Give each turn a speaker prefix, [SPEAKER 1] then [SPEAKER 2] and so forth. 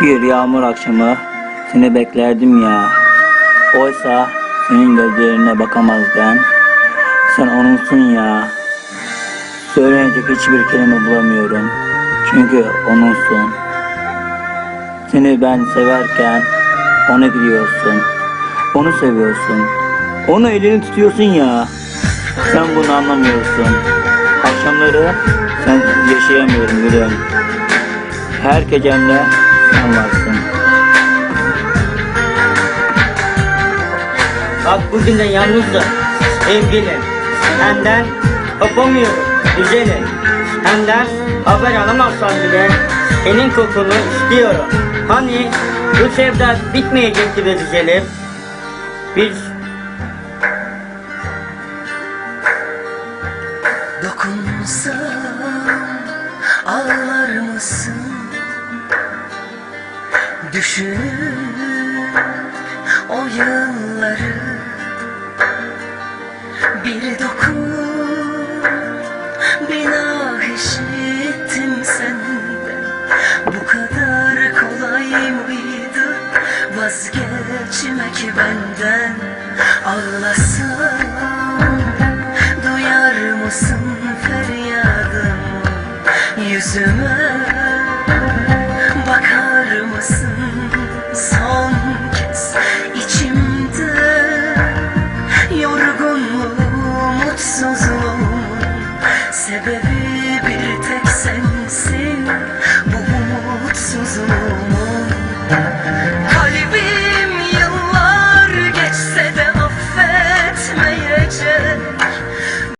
[SPEAKER 1] Bir yağmur akşamı seni beklerdim ya. Oysa senin gözlerine bakamazken sen onunsun ya. Söylenecek hiçbir kelime bulamıyorum. Çünkü onunsun. Seni ben severken onu biliyorsun. Onu seviyorsun. Onu elini tutuyorsun ya. Sen bunu anlamıyorsun. Akşamları sensiz yaşayamıyorum gülüm. Her gecemde sen.
[SPEAKER 2] Bak bugün de yalnızım sevgilim Senden kopamıyorum güzelim Senden haber alamazsam bile Senin kokunu istiyorum Hani bu sevda bitmeyecekti be güzelim Biz
[SPEAKER 3] Dokunsam ağlar mısın? Düşün o yılları Bir dokun bir ah işittim senden. Bu kadar kolay mıydı? Vazgeçmek benden. Ağlasam Duyar mısın feryadımı? Yüzüme be